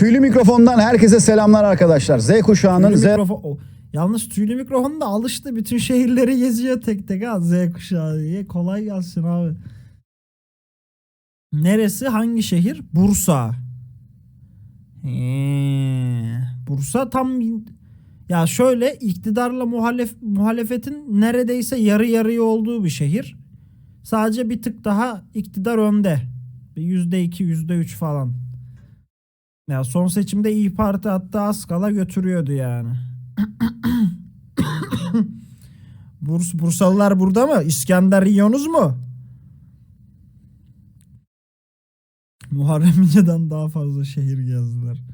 Tüylü mikrofondan herkese selamlar arkadaşlar. Z kuşağının Z mikrofon. Yalnız tüylü mikrofon da alıştı. Bütün şehirleri geziyor tek tek ha. Z kuşağı diye. Kolay gelsin abi. Neresi? Hangi şehir? Bursa. Ee, Bursa tam ya şöyle iktidarla muhalef, muhalefetin neredeyse yarı yarıya olduğu bir şehir. Sadece bir tık daha iktidar önde. Bir yüzde iki, yüzde üç falan. Ya son seçimde İyi Parti hatta az kala götürüyordu yani. Burs, Bursalılar burada mı? İskender yiyorsunuz mu? Muharrem İnce'den daha fazla şehir gezdiler.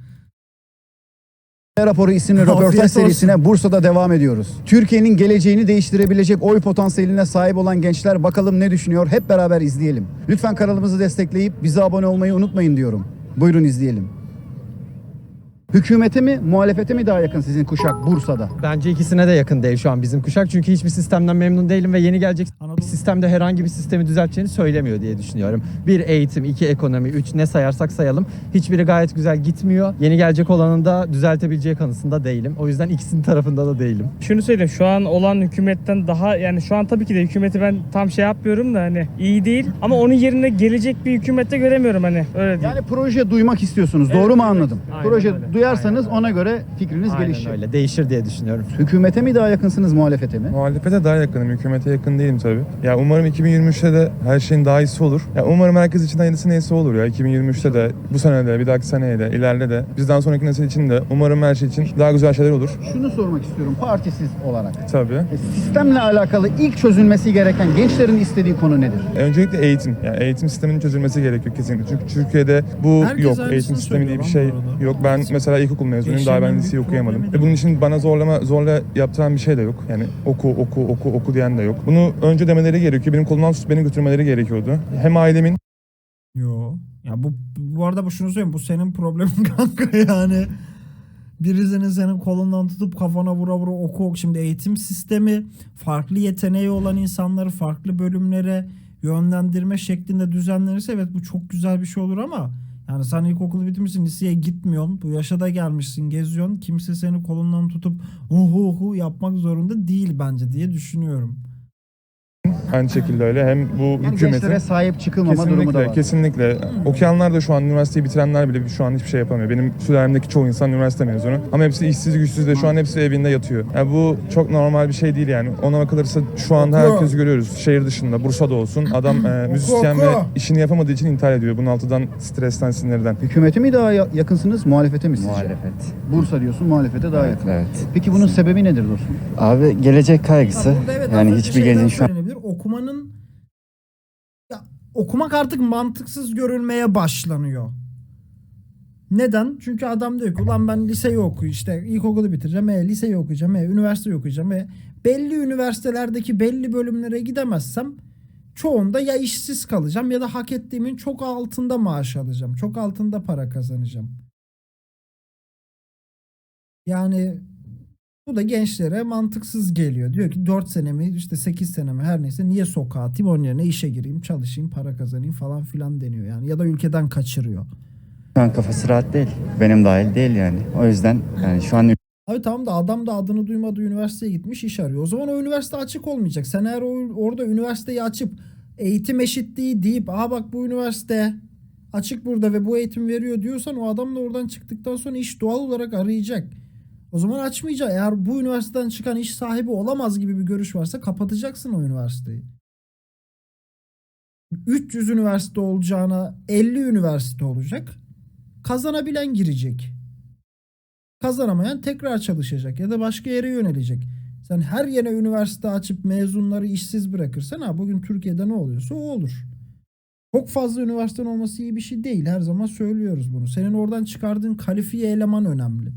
raporu isimli Afiyet röportaj olsun. serisine Bursa'da devam ediyoruz. Türkiye'nin geleceğini değiştirebilecek oy potansiyeline sahip olan gençler bakalım ne düşünüyor? Hep beraber izleyelim. Lütfen kanalımızı destekleyip bize abone olmayı unutmayın diyorum. Buyurun izleyelim. Hükümete mi, muhalefete mi daha yakın sizin kuşak Bursa'da? Bence ikisine de yakın değil şu an bizim kuşak. Çünkü hiçbir sistemden memnun değilim ve yeni gelecek sistemde herhangi bir sistemi düzelteceğini söylemiyor diye düşünüyorum. Bir eğitim, iki ekonomi, üç ne sayarsak sayalım. Hiçbiri gayet güzel gitmiyor. Yeni gelecek olanın da düzeltebileceği kanısında değilim. O yüzden ikisinin tarafında da değilim. Şunu söyleyeyim şu an olan hükümetten daha yani şu an tabii ki de hükümeti ben tam şey yapmıyorum da hani iyi değil ama onun yerine gelecek bir hükümette göremiyorum hani öyle değil. Yani proje duymak istiyorsunuz. Evet, Doğru mu evet. anladım? Aynen proje öyle. Duyarsanız Aynen ona göre fikriniz Aynen gelişir. öyle. Değişir diye düşünüyorum. Hükümete mi daha yakınsınız, muhalefete mi? Muhalefete daha yakınım, hükümete yakın değilim tabii. Ya umarım 2023'te de her şeyin daha iyisi olur. Ya umarım herkes için hayırlısı neyse olur ya. 2023'te de, bu sene de, bir dahaki seneye de, ileride de, bizden sonraki nesil için de umarım her şey için daha güzel şeyler olur. Şunu sormak istiyorum partisiz olarak. Tabii. E, Sistemle alakalı ilk çözülmesi gereken gençlerin istediği konu nedir? Öncelikle eğitim. Yani eğitim sisteminin çözülmesi gerekiyor kesinlikle. Çünkü Türkiye'de bu Herkes yok. aynısını Eğitim sistemi diye bir şey söylüyor lan bu arada. yok. Ben mesela ilkokul mezunuyum. Daha ben liseyi okuyamadım. E bunun için bana zorlama zorla yaptıran bir şey de yok. Yani oku oku oku oku diyen de yok. Bunu önce demeleri gerekiyor. Benim kolumdan tutup beni götürmeleri gerekiyordu. Hem ailemin Yo. Ya bu bu arada bu şunu söyleyeyim bu senin problemin kanka yani. Birisinin senin kolundan tutup kafana vura vura oku oku. Şimdi eğitim sistemi farklı yeteneği olan insanları farklı bölümlere yönlendirme şeklinde düzenlenirse evet bu çok güzel bir şey olur ama yani sen ilkokulu bitirmişsin liseye gitmiyorsun. Bu yaşa da gelmişsin geziyorsun. Kimse seni kolundan tutup uhu uhu yapmak zorunda değil bence diye düşünüyorum. Aynı şekilde öyle. Hem bu Yani hükümetin gençlere sahip çıkılmama durumu da Kesinlikle, var. kesinlikle. Okuyanlar da şu an üniversiteyi bitirenler bile şu an hiçbir şey yapamıyor. Benim sülalemdeki çoğu insan üniversite mezunu. Ama hepsi işsiz güçsüz de şu an hepsi evinde yatıyor. Yani bu çok normal bir şey değil yani. Ona bakılırsa şu anda Oku. herkes görüyoruz. Şehir dışında, Bursa'da olsun. Adam e, müzisyen ve işini yapamadığı için intihar ediyor. Bunaltıdan, stresten, sinirden. Hükümete mi daha ya- yakınsınız, muhalefete mi sizce? Muhalefet. Bursa diyorsun, muhalefete daha yakın. Evet. Peki bunun sebebi nedir dostum? Abi gelecek kaygısı. Evet yani hiçbir şeyden gencin şu an. Okumanın ya okumak artık mantıksız görülmeye başlanıyor. Neden? Çünkü adam diyor ki ulan ben liseyi oku işte ilkokulu bitireceğim, e, liseyi okuyacağım, e, üniversiteyi okuyacağım. E, belli üniversitelerdeki belli bölümlere gidemezsem çoğunda ya işsiz kalacağım ya da hak ettiğimin çok altında maaş alacağım. Çok altında para kazanacağım. Yani bu da gençlere mantıksız geliyor. Diyor ki 4 senemi işte 8 senemi her neyse niye sokağa atayım onun yerine işe gireyim çalışayım para kazanayım falan filan deniyor yani. Ya da ülkeden kaçırıyor. şu an kafası rahat değil. Benim dahil değil yani. O yüzden yani şu an Abi tamam da adam da adını duymadığı üniversiteye gitmiş iş arıyor. O zaman o üniversite açık olmayacak. Sen eğer o, orada üniversiteyi açıp eğitim eşitliği deyip aha bak bu üniversite açık burada ve bu eğitim veriyor diyorsan o adam da oradan çıktıktan sonra iş doğal olarak arayacak. O zaman açmayacak. Eğer bu üniversiteden çıkan iş sahibi olamaz gibi bir görüş varsa kapatacaksın o üniversiteyi. 300 üniversite olacağına 50 üniversite olacak. Kazanabilen girecek. Kazanamayan tekrar çalışacak ya da başka yere yönelecek. Sen her yere üniversite açıp mezunları işsiz bırakırsan ha bugün Türkiye'de ne oluyorsa o olur. Çok fazla üniversiten olması iyi bir şey değil. Her zaman söylüyoruz bunu. Senin oradan çıkardığın kalifiye eleman önemli.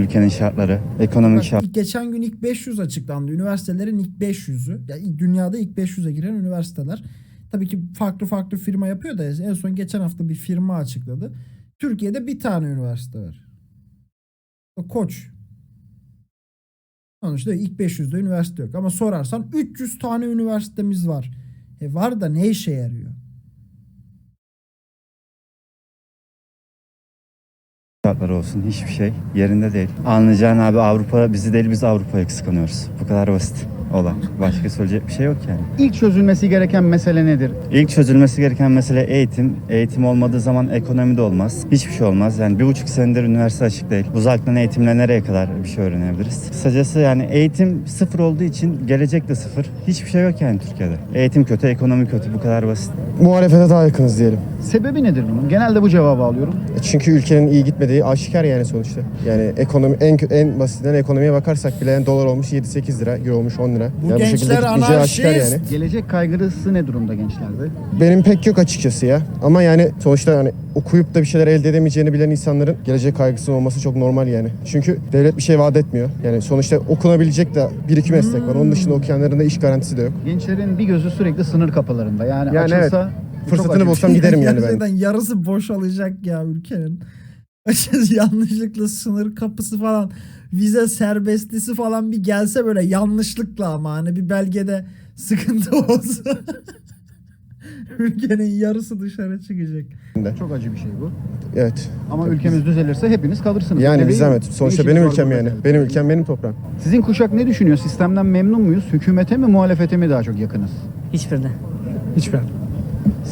Ülkenin şartları, ekonomik şart. geçen gün ilk 500 açıklandı. Üniversitelerin ilk 500'ü. Yani dünyada ilk 500'e giren üniversiteler. Tabii ki farklı farklı firma yapıyor da en son geçen hafta bir firma açıkladı. Türkiye'de bir tane üniversite var. Koç. Sonuçta ilk 500'de üniversite yok. Ama sorarsan 300 tane üniversitemiz var. E var da ne işe yarıyor? Şartları olsun hiçbir şey yerinde değil. Anlayacağın abi Avrupa bizi değil biz Avrupa'yı kıskanıyoruz. Bu kadar basit olan. Başka söyleyecek bir şey yok yani. İlk çözülmesi gereken mesele nedir? İlk çözülmesi gereken mesele eğitim. Eğitim olmadığı zaman ekonomi de olmaz. Hiçbir şey olmaz. Yani bir buçuk senedir üniversite açık değil. Uzaktan eğitimle nereye kadar bir şey öğrenebiliriz? Kısacası yani eğitim sıfır olduğu için gelecek de sıfır. Hiçbir şey yok yani Türkiye'de. Eğitim kötü, ekonomi kötü. Bu kadar basit. Muhalefete daha yakınız diyelim. Sebebi nedir bunun? Genelde bu cevabı alıyorum. E Çünkü ülkenin iyi gitmediği aşikar yani sonuçta. Yani ekonomi en en basitinden ekonomiye bakarsak bile yani dolar olmuş 7-8 lira, euro olmuş 10 lira. Bu yani gençler aşikar anarşist. yani. Gelecek kaygısı ne durumda gençlerde? Benim pek yok açıkçası ya. Ama yani sonuçta hani okuyup da bir şeyler elde edemeyeceğini bilen insanların gelecek kaygısının olması çok normal yani. Çünkü devlet bir şey vaat etmiyor. Yani sonuçta okunabilecek de bir iki meslek var. Onun dışında okuyanların da iş garantisi de yok. Gençlerin bir gözü sürekli sınır kapılarında. Yani, Yani açılsa bu çok Fırsatını bulsam giderim yani ben. Yarısı boşalacak ya ülkenin. Yanlışlıkla sınır kapısı falan vize serbestlisi falan bir gelse böyle yanlışlıkla ama hani bir belgede sıkıntı olsa ülkenin yarısı dışarı çıkacak. Çok acı bir şey bu. Evet. Ama ülkemiz düzelirse hepiniz kalırsınız. Yani Öyle bir zahmet. Sonuçta benim ülkem yani. senin? Benim ülkem benim toprağım. Sizin kuşak ne düşünüyor? Sistemden memnun muyuz? Hükümete mi muhalefete mi daha çok yakınız? Hiçbirine. Hiçbir.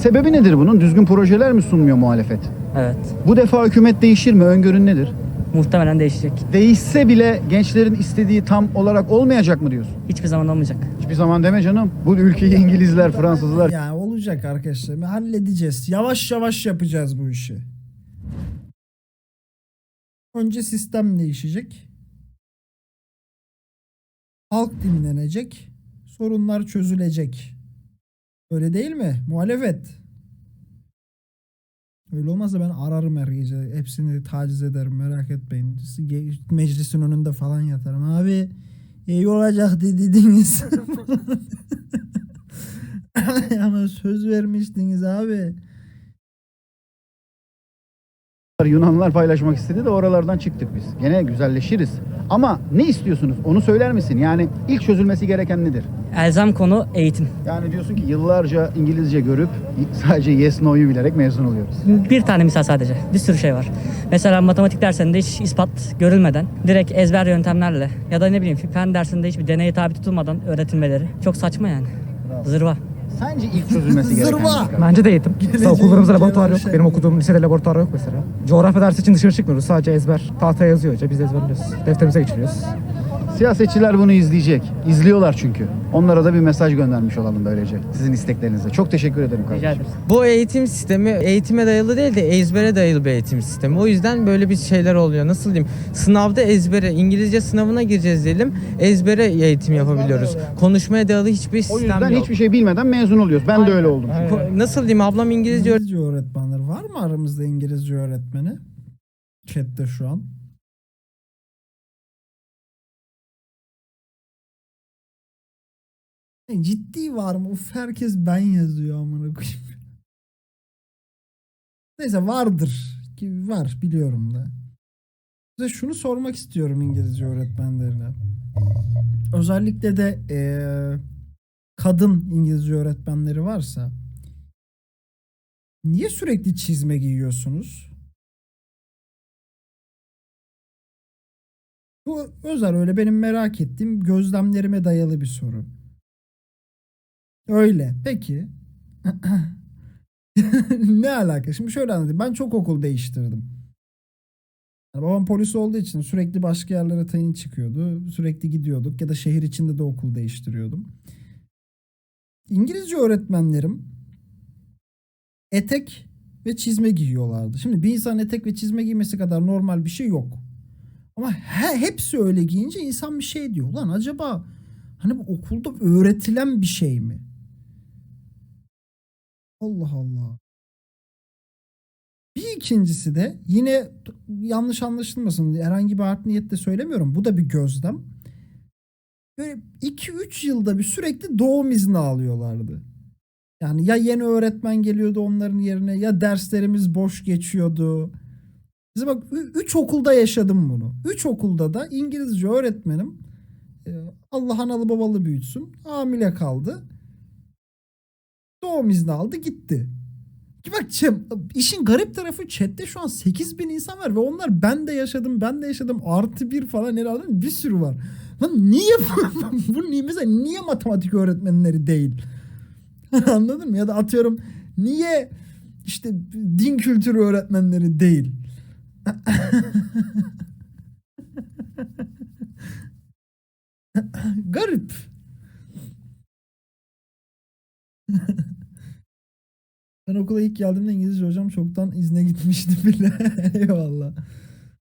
Sebebi nedir bunun? Düzgün projeler mi sunmuyor muhalefet? Evet. Bu defa hükümet değişir mi? Öngörün nedir? Muhtemelen değişecek. Değişse bile gençlerin istediği tam olarak olmayacak mı diyorsun? Hiçbir zaman olmayacak. Hiçbir zaman deme canım. Bu ülkeyi İngilizler, Fransızlar Yani olacak arkadaşlar. Halledeceğiz. Yavaş yavaş yapacağız bu işi. Önce sistem değişecek. Halk dinlenecek. Sorunlar çözülecek. Öyle değil mi? Muhalefet. Öyle olmazsa ben ararım her gece. Hepsini taciz ederim merak etmeyin. Meclisin önünde falan yatarım. Abi iyi olacak dediniz. Ama söz vermiştiniz abi. Yunanlar paylaşmak istedi de oralardan çıktık biz. Gene güzelleşiriz. Ama ne istiyorsunuz? Onu söyler misin? Yani ilk çözülmesi gereken nedir? Elzem konu eğitim. Yani diyorsun ki yıllarca İngilizce görüp sadece yes no'yu bilerek mezun oluyoruz. Bir tane misal sadece. Bir sürü şey var. Mesela matematik dersinde hiç ispat görülmeden direkt ezber yöntemlerle ya da ne bileyim fen dersinde hiçbir deneye tabi tutulmadan öğretilmeleri çok saçma yani. Zırva. Sence ilk çözülmesi gereken Zırva! Bence de eğitim. Mesela okullarımızda laboratuvar yok. şey. Benim okuduğum lisede laboratuvar yok mesela. Coğrafya dersi için dışarı çıkmıyoruz. Sadece ezber. Tahtaya yazıyor hoca. Biz de ezberliyoruz. Defterimize geçiriyoruz. Siyasetçiler bunu izleyecek. İzliyorlar çünkü. Onlara da bir mesaj göndermiş olalım böylece. Sizin isteklerinize. Çok teşekkür ederim kardeşim. Rica. Bu eğitim sistemi eğitime dayalı değil de ezbere dayalı bir eğitim sistemi. O yüzden böyle bir şeyler oluyor. Nasıl diyeyim? Sınavda ezbere, İngilizce sınavına gireceğiz diyelim. Ezbere eğitim yapabiliyoruz. Konuşmaya dayalı hiçbir O sistem yüzden yok. hiçbir şey bilmeden mezun oluyoruz. Ben de öyle oldum. Ko- Nasıl diyeyim? Ablam İngilizce İngilizce öğretmenler var mı aramızda İngilizce öğretmeni? Chat'te şu an. Ciddi var mı? Uf herkes ben yazıyor amına koyayım. Neyse vardır. Ki var biliyorum da. Size şunu sormak istiyorum İngilizce öğretmenlerine. Özellikle de eee, kadın İngilizce öğretmenleri varsa niye sürekli çizme giyiyorsunuz? Bu özel öyle benim merak ettiğim gözlemlerime dayalı bir soru. Öyle. Peki. ne alaka? Şimdi şöyle anlatayım. Ben çok okul değiştirdim. Yani babam polis olduğu için sürekli başka yerlere tayin çıkıyordu. Sürekli gidiyorduk ya da şehir içinde de okul değiştiriyordum. İngilizce öğretmenlerim etek ve çizme giyiyorlardı. Şimdi bir insan etek ve çizme giymesi kadar normal bir şey yok. Ama he, hepsi öyle giyince insan bir şey diyor. Lan acaba hani bu okulda öğretilen bir şey mi? Allah Allah. Bir ikincisi de yine yanlış anlaşılmasın herhangi bir art niyetle söylemiyorum. Bu da bir gözlem. Böyle 2-3 yılda bir sürekli doğum izni alıyorlardı. Yani ya yeni öğretmen geliyordu onların yerine ya derslerimiz boş geçiyordu. Bize bak 3 okulda yaşadım bunu. 3 okulda da İngilizce öğretmenim e, Allah analı babalı büyütsün hamile kaldı. Doğum izni aldı gitti. Bak Cem, işin garip tarafı chatte şu an 8 bin insan var ve onlar ben de yaşadım ben de yaşadım artı bir falan herhalde bir sürü var. Lan niye bu niye mesela niye matematik öğretmenleri değil? Anladın mı? Ya da atıyorum niye işte din kültürü öğretmenleri değil? Garip. Ben okula ilk geldiğimde İngilizce hocam çoktan izne gitmişti bile. Eyvallah.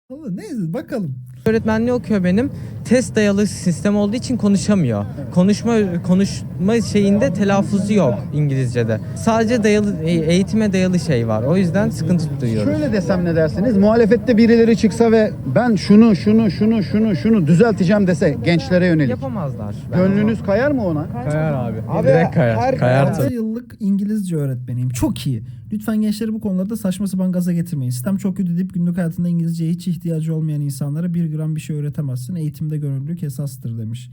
Allah neyse bakalım. Öğretmenliği okuyor benim. Test dayalı sistem olduğu için konuşamıyor. Konuşma konuşma şeyinde telaffuzu yok İngilizce'de. Sadece dayalı e- eğitime dayalı şey var. O yüzden sıkıntı duyuyoruz. Şöyle desem ne dersiniz? Muhalefette birileri çıksa ve ben şunu şunu şunu şunu şunu düzelteceğim dese gençlere yönelik. Yapamazlar. Gönlünüz kayar mı ona? Kayar abi. Abi Direkt kayar. her- kayar 6 tabii. yıllık İngilizce öğretmeniyim. Çok iyi. Lütfen gençleri bu konularda saçma sapan gaza getirmeyin. Sistem çok kötü deyip günlük hayatında İngilizceye hiç ihtiyacı olmayan insanlara bir gram bir şey öğretemezsin. Eğitimde gönüllülük esastır demiş.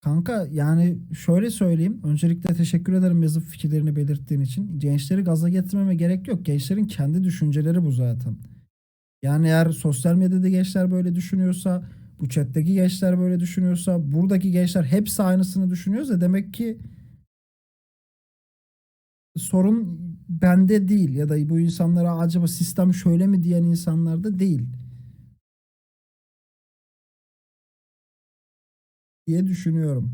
Kanka yani şöyle söyleyeyim. Öncelikle teşekkür ederim yazıp fikirlerini belirttiğin için. Gençleri gaza getirmeme gerek yok. Gençlerin kendi düşünceleri bu zaten. Yani eğer sosyal medyada gençler böyle düşünüyorsa, bu chatteki gençler böyle düşünüyorsa, buradaki gençler hepsi aynısını düşünüyorsa demek ki sorun bende değil ya da bu insanlara acaba sistem şöyle mi diyen insanlarda değil. diye düşünüyorum.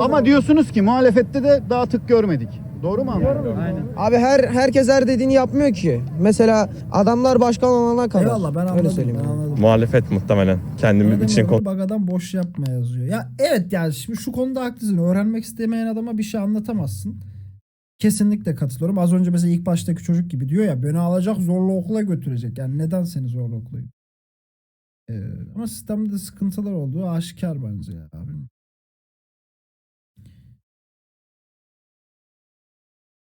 Ama diyorsunuz ki muhalefette de daha tık görmedik. Doğru mu anladım? Abi her herkes her dediğini yapmıyor ki. Mesela adamlar başkan olana kadar. Eyvallah ben Öyle anladım. söyleyeyim Ben yani. anladım. Muhalefet muhtemelen. Kendim Öyle için Bak adam boş yapma yazıyor. Ya evet yani şimdi şu konuda haklısın. Öğrenmek istemeyen adama bir şey anlatamazsın. Kesinlikle katılıyorum. Az önce mesela ilk baştaki çocuk gibi diyor ya beni alacak zorla okula götürecek. Yani neden seni zorla okula? Ee, ama sistemde de sıkıntılar olduğu aşikar bence ya. Bilmiyorum.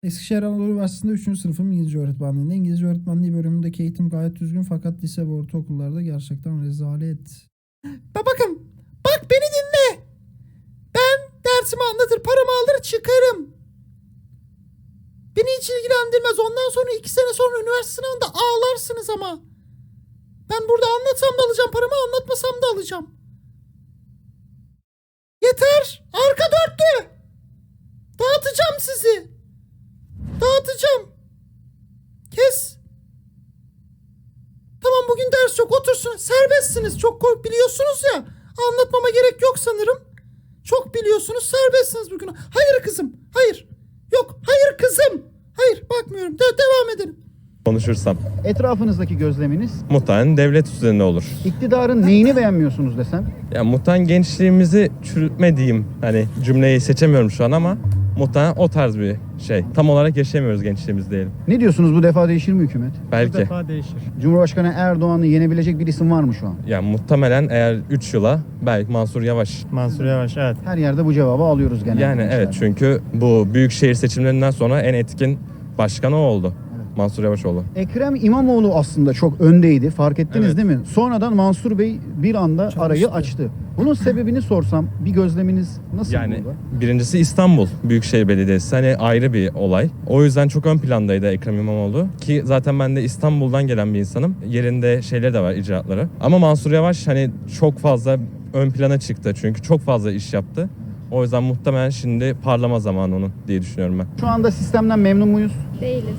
Eskişehir Anadolu Üniversitesi'nde 3. sınıfım İngilizce öğretmenliğinde. İngilizce öğretmenliği bölümündeki eğitim gayet düzgün fakat lise ve ortaokullarda gerçekten rezalet. Ba bakın, bak beni dinle. Ben dersimi anlatır, paramı alır çıkarım. Beni hiç ilgilendirmez. Ondan sonra iki sene sonra üniversite sınavında ağlarsınız ama. Ben burada anlatsam da alacağım paramı, anlatmasam da alacağım. Yeter. Arka dörtlü. Dağıtacağım sizi. Dağıtacağım. Kes. Tamam bugün ders yok otursun. Serbestsiniz. Çok kork biliyorsunuz ya. Anlatmama gerek yok sanırım. Çok biliyorsunuz. Serbestsiniz bugün. Hayır kızım. Hayır. Hayır kızım. Hayır bakmıyorum. De- devam edelim. konuşursam. Etrafınızdaki gözleminiz Muhtemelen devlet üzerinde olur. iktidarın neyini beğenmiyorsunuz desem? Ya muhtemelen gençliğimizi çürütme diyeyim. Hani cümleyi seçemiyorum şu an ama muhtemelen o tarz bir şey. Tam olarak yaşayamıyoruz gençliğimiz diyelim. Ne diyorsunuz bu defa değişir mi hükümet? Belki. değişir. Cumhurbaşkanı Erdoğan'ı yenebilecek bir isim var mı şu an? Ya muhtemelen eğer 3 yıla belki Mansur Yavaş. Mansur Yavaş evet. Her yerde bu cevabı alıyoruz genelde. Yani gençler. evet çünkü bu büyük şehir seçimlerinden sonra en etkin başkan o oldu. Mansur Yavaş oldu. Ekrem İmamoğlu aslında çok öndeydi. Fark ettiniz Evet. değil mi? Sonradan Mansur Bey bir anda Çalıştı. arayı açtı. Bunun sebebini sorsam bir gözleminiz nasıl Yani burada? birincisi İstanbul Büyükşehir Belediyesi hani ayrı bir olay. O yüzden çok ön plandaydı Ekrem İmamoğlu ki zaten ben de İstanbul'dan gelen bir insanım. Yerinde şeyleri de var icraatları. Ama Mansur Yavaş hani çok fazla ön plana çıktı çünkü çok fazla iş yaptı. O yüzden muhtemelen şimdi parlama zamanı onun diye düşünüyorum ben. Şu anda sistemden memnun muyuz? Değiliz.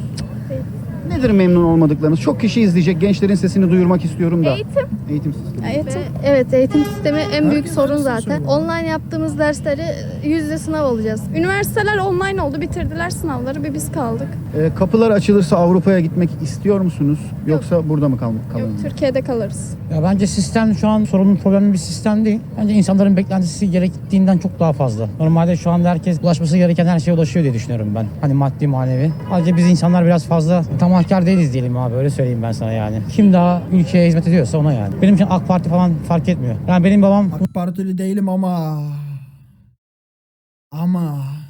face. Nedir memnun olmadıklarınız? Çok kişi izleyecek. Gençlerin sesini duyurmak istiyorum da. Eğitim. Eğitim sistemi. Eğitim. Evet eğitim sistemi en büyük Herkes sorun zaten. söylüyor. Online yaptığımız dersleri yüz yüze sınav olacağız. Üniversiteler online oldu bitirdiler sınavları bir biz kaldık. Ee, kapılar açılırsa Avrupa'ya gitmek istiyor musunuz? Yoksa burada mı kalmak? Yok Türkiye'de kalırız. Ya bence sistem şu an sorunun problemli bir sistem değil. Bence insanların beklentisi gerektiğinden çok daha fazla. Normalde şu anda herkes ulaşması gereken her şeye ulaşıyor diye düşünüyorum ben. Hani maddi manevi. Sadece biz insanlar biraz fazla tamahkar değiliz diyelim abi öyle söyleyeyim ben sana yani. Kim daha ülkeye hizmet ediyorsa ona yani. Benim için AK Parti falan fark etmiyor. Yani benim babam AK Partili değilim ama. Ama.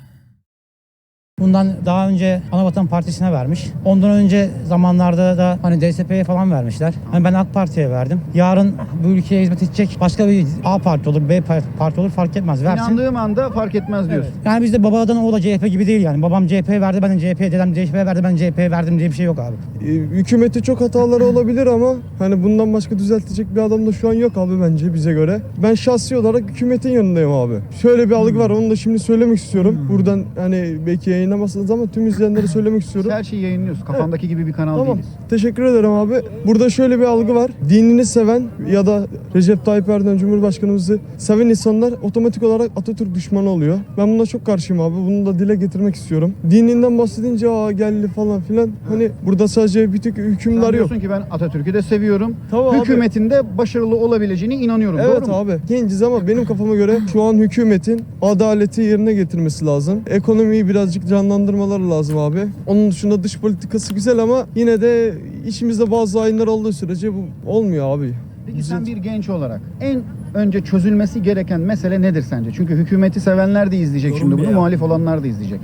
Bundan daha önce Anavatan Partisi'ne vermiş. Ondan önce zamanlarda da hani DSP'ye falan vermişler. Hani ben AK Parti'ye verdim. Yarın bu ülkeye hizmet edecek başka bir A parti olur, B parti olur fark etmez. Versin. İnandığım anda fark etmez diyorsun. Yani bizde babadan oğula CHP gibi değil yani. Babam CHP verdi, ben de CHP, dedem CHP verdi, ben CHP verdim diye bir şey yok abi. Ee, hükümeti çok hataları olabilir ama hani bundan başka düzeltecek bir adam da şu an yok abi bence bize göre. Ben şahsi olarak hükümetin yanındayım abi. Şöyle bir algı var onu da şimdi söylemek istiyorum. Buradan hani belki yayınlamazsınız ama tüm izleyenlere söylemek istiyorum. Her şeyi yayınlıyoruz. Kafandaki gibi bir kanal Tamam. değiliz. Teşekkür ederim abi. Burada şöyle bir algı var. Dinini seven ya da Recep Tayyip Erdoğan Cumhurbaşkanımızı seven insanlar otomatik olarak Atatürk düşmanı oluyor. Ben buna çok karşıyım abi. Bunu da dile getirmek istiyorum. Dininden bahsedince aa geldi falan filan. Hani burada sadece bir tek Sen hükümdar yok. diyorsun ki ben Atatürk'ü de seviyorum. Tamam abi. Hükümetin de başarılı olabileceğine inanıyorum. Evet Doğru mu? abi. Genciz ama benim kafama göre şu an hükümetin adaleti yerine getirmesi lazım. Ekonomiyi birazcık canlandırmaları lazım abi. Onun dışında dış politikası güzel ama yine de işimizde bazı ayınlar olduğu sürece bu olmuyor abi. Peki sen bir genç olarak en önce çözülmesi gereken mesele nedir sence? Çünkü hükümeti sevenler de izleyecek Yorum şimdi bunu, ya. muhalif olanlar da izleyecek.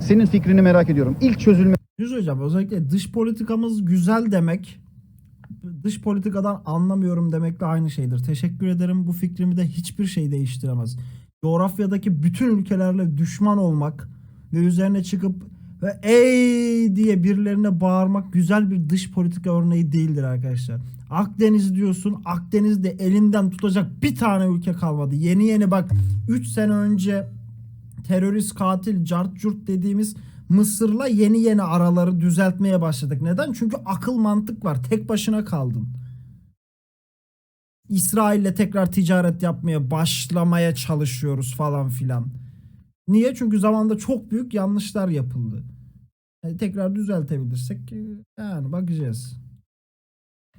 Senin fikrini merak ediyorum. İlk çözülme Yüz hocam özellikle dış politikamız güzel demek dış politikadan anlamıyorum demekle aynı şeydir. Teşekkür ederim. Bu fikrimi de hiçbir şey değiştiremez. Coğrafyadaki bütün ülkelerle düşman olmak ve üzerine çıkıp ve ey diye birilerine bağırmak güzel bir dış politika örneği değildir arkadaşlar. Akdeniz diyorsun. Akdeniz'de elinden tutacak bir tane ülke kalmadı. Yeni yeni bak 3 sene önce terörist katil cart curt dediğimiz Mısır'la yeni yeni araları düzeltmeye başladık. Neden? Çünkü akıl mantık var. Tek başına kaldın. İsrail'le tekrar ticaret yapmaya başlamaya çalışıyoruz falan filan. Niye? Çünkü zamanda çok büyük yanlışlar yapıldı. Yani tekrar düzeltebilirsek e, yani bakacağız.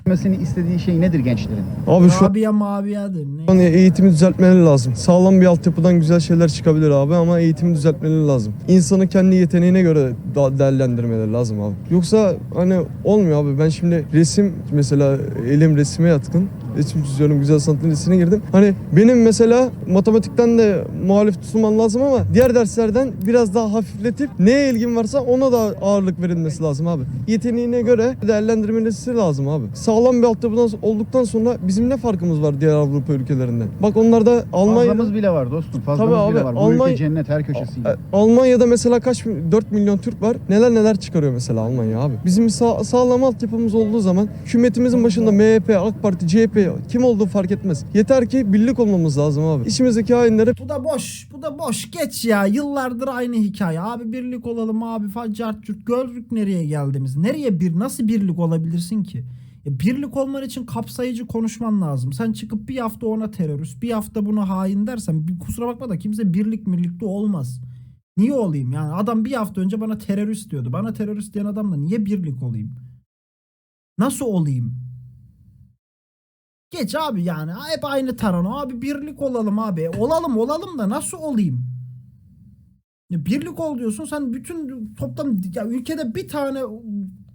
Çözülmesini istediği şey nedir gençlerin? Abi şu Rabia maviyadır. Ne? an eğitimi düzeltmeleri lazım. Sağlam bir altyapıdan güzel şeyler çıkabilir abi ama eğitimi düzeltmeleri lazım. İnsanı kendi yeteneğine göre da- değerlendirmeleri lazım abi. Yoksa hani olmuyor abi. Ben şimdi resim mesela elim resime yatkın. Resim çiziyorum. Güzel sanat lisesine girdim. Hani benim mesela matematikten de muhalif tutulman lazım ama diğer derslerden biraz daha hafifletip neye ilgin varsa ona da ağırlık verilmesi lazım abi. Yeteneğine göre değerlendirmesi lazım abi. Sağlam bir altyapıdan olduktan sonra bizim ne farkımız var diğer Avrupa ülkelerinden? Bak onlarda Almanya'da Fazlamız bile var dostum. Fazlamız Tabii bile abi, var. Bu Almanya- ülke cennet her köşesiyle. e, Almanya'da mesela kaç 4 milyon Türk var. Neler neler çıkarıyor mesela Almanya abi. Bizim sağ, sağlam altyapımız olduğu zaman hükümetimizin başında MHP, AK Parti, CHP kim olduğu fark etmez. Yeter ki birlik olmamız lazım abi. İçimizdeki hainlere Bu da boş. Bu da boş. Geç ya. Yıllardır aynı hikaye. Abi birlik olalım abi. Facat cürt. Gördük nereye geldiğimizi. Nereye bir nasıl birlik olabilirsin ki? Ya birlik olman için kapsayıcı konuşman lazım. Sen çıkıp bir hafta ona terörist, bir hafta buna hain dersen kusura bakma da kimse birlik birlikte olmaz. Niye olayım? Yani adam bir hafta önce bana terörist diyordu. Bana terörist diyen adamla niye birlik olayım? Nasıl olayım? Geç abi yani. Hep aynı tarana. Abi birlik olalım abi. Olalım olalım da nasıl olayım? Birlik ol diyorsun. Sen bütün toplam ya ülkede bir tane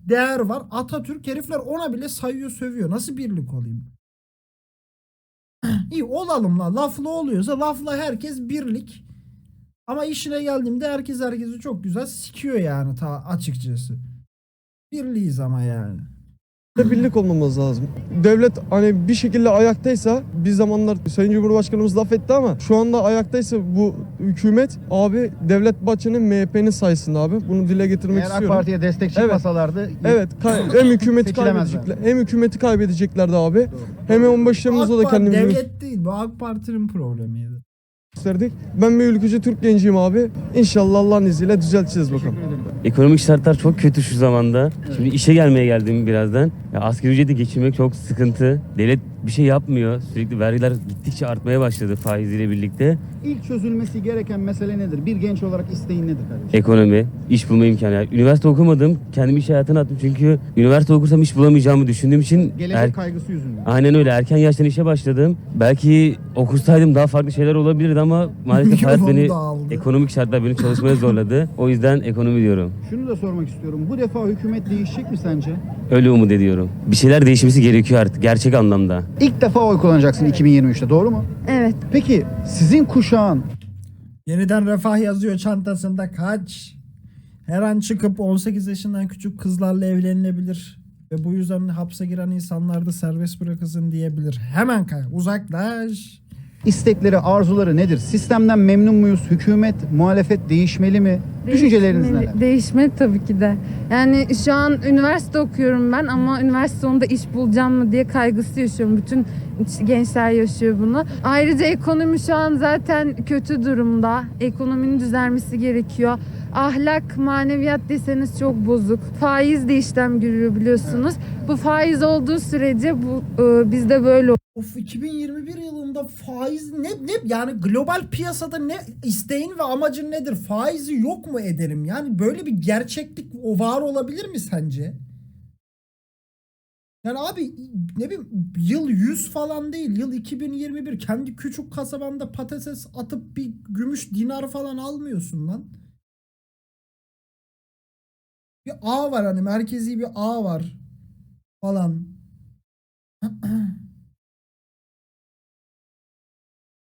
değer var. Atatürk herifler ona bile sayıyor sövüyor. Nasıl birlik olayım? İyi olalım la. Lafla oluyorsa lafla herkes birlik. Ama işine geldiğimde herkes herkesi çok güzel sikiyor yani ta açıkçası. Birliğiz ama yani. Birlik olmamız lazım. Devlet hani bir şekilde ayaktaysa bir zamanlar Sayın Cumhurbaşkanımız laf etti ama şu anda ayaktaysa bu hükümet abi Devlet Bahçeli'nin MHP'nin sayesinde abi. Bunu dile getirmek Eğer AK istiyorum. Parti'ye destek çıkmasalardı Evet, kay- hem hükümeti Seçilemezler. kaybedecekler, hem hükümeti kaybedeceklerdi abi. Hem 15 Temmuz'da da AK Parti kendimizi devlet değil bu AK Parti'nin problemiydi. Gösterdik. Ben bir ülkücü Türk genciyim abi. İnşallah Allah'ın izniyle düzelteceğiz bakalım. Ekonomik şartlar çok kötü şu zamanda. Şimdi işe gelmeye geldim birazdan. Ya asgari ücreti geçirmek çok sıkıntı. Devlet bir şey yapmıyor. Sürekli vergiler gittikçe artmaya başladı faiziyle birlikte. İlk çözülmesi gereken mesele nedir? Bir genç olarak isteğin nedir kardeşim? Ekonomi, iş bulma imkanı. Yani üniversite okumadım. Kendimi iş hayatına attım. Çünkü üniversite okursam iş bulamayacağımı düşündüğüm için Gelecek er- kaygısı yüzünden. Aynen öyle. Erken yaştan işe başladım. Belki okursaydım daha farklı şeyler olabilirdi ama maalesef hayat beni ekonomik şartlar beni çalışmaya zorladı. O yüzden ekonomi diyorum. Şunu da sormak istiyorum. Bu defa hükümet değişecek mi sence? Öyle umut ediyorum. Bir şeyler değişmesi gerekiyor artık gerçek anlamda. İlk defa oy kullanacaksın 2023'te doğru mu? Evet. Peki sizin kuşağın Yeniden refah yazıyor çantasında kaç. her an çıkıp 18 yaşından küçük kızlarla evlenilebilir. Ve bu yüzden hapse giren insanlar da serbest bırakılsın diyebilir. Hemen kay uzaklaş. İstekleri, arzuları nedir? Sistemden memnun muyuz? Hükümet, muhalefet değişmeli mi? Düşünceleriniz Değişmeli- neler? Değişmeli tabii ki de. Yani şu an üniversite okuyorum ben ama üniversite sonunda iş bulacağım mı diye kaygısı yaşıyorum. Bütün gençler yaşıyor bunu. Ayrıca ekonomi şu an zaten kötü durumda. Ekonominin düzelmesi gerekiyor. Ahlak, maneviyat deseniz çok bozuk. Faiz de işlem görüyor biliyorsunuz. Bu faiz olduğu sürece bu e, bizde böyle Of 2021 yılında faiz ne ne yani global piyasada ne isteğin ve amacın nedir? Faizi yok mu ederim? Yani böyle bir gerçeklik var olabilir mi sence? Yani abi ne bileyim yıl 100 falan değil yıl 2021 kendi küçük kasabanda patates atıp bir gümüş dinar falan almıyorsun lan. Bir ağ var hani merkezi bir ağ var falan.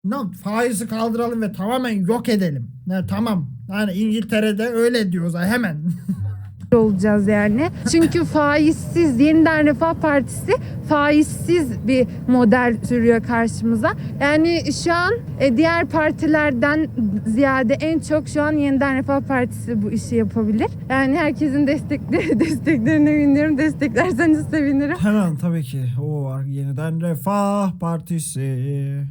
Ne faizi kaldıralım ve tamamen yok edelim. Ne tamam. Yani İngiltere'de öyle diyoruz ha, hemen. olacağız yani. Çünkü faizsiz yeniden Refah Partisi faizsiz bir model sürüyor karşımıza. Yani şu an e, diğer partilerden ziyade en çok şu an yeniden Refah Partisi bu işi yapabilir. Yani herkesin destekleri desteklerine güveniyorum. Desteklerseniz sevinirim. hemen tabii ki. O var yeniden Refah Partisi.